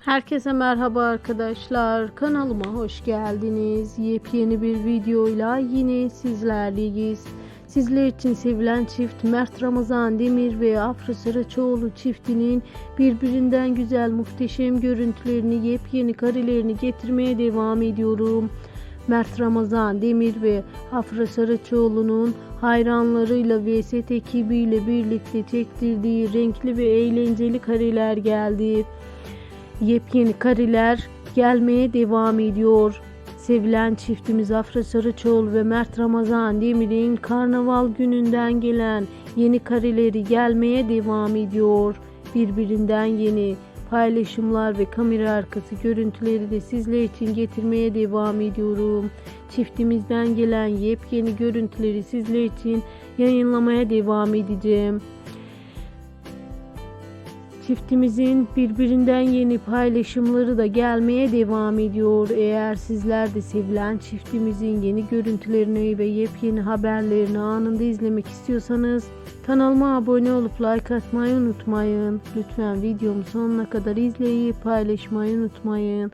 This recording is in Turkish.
Herkese merhaba arkadaşlar. Kanalıma hoş geldiniz. Yepyeni bir videoyla yine sizlerleyiz. Sizler için sevilen çift Mert Ramazan Demir ve Afra Saraçoğlu çiftinin birbirinden güzel muhteşem görüntülerini, yepyeni karelerini getirmeye devam ediyorum. Mert Ramazan Demir ve Afra Saraçoğlu'nun hayranlarıyla ve set ekibiyle birlikte çektirdiği renkli ve eğlenceli kareler geldi. Yepyeni kareler gelmeye devam ediyor. Sevilen çiftimiz Afra Sarıçoğlu ve Mert Ramazan Demir'in karnaval gününden gelen yeni kareleri gelmeye devam ediyor. Birbirinden yeni paylaşımlar ve kamera arkası görüntüleri de sizler için getirmeye devam ediyorum. Çiftimizden gelen yepyeni görüntüleri sizler için yayınlamaya devam edeceğim. Çiftimizin birbirinden yeni paylaşımları da gelmeye devam ediyor. Eğer sizler de sevilen çiftimizin yeni görüntülerini ve yepyeni haberlerini anında izlemek istiyorsanız kanalıma abone olup like atmayı unutmayın. Lütfen videomu sonuna kadar izleyip paylaşmayı unutmayın.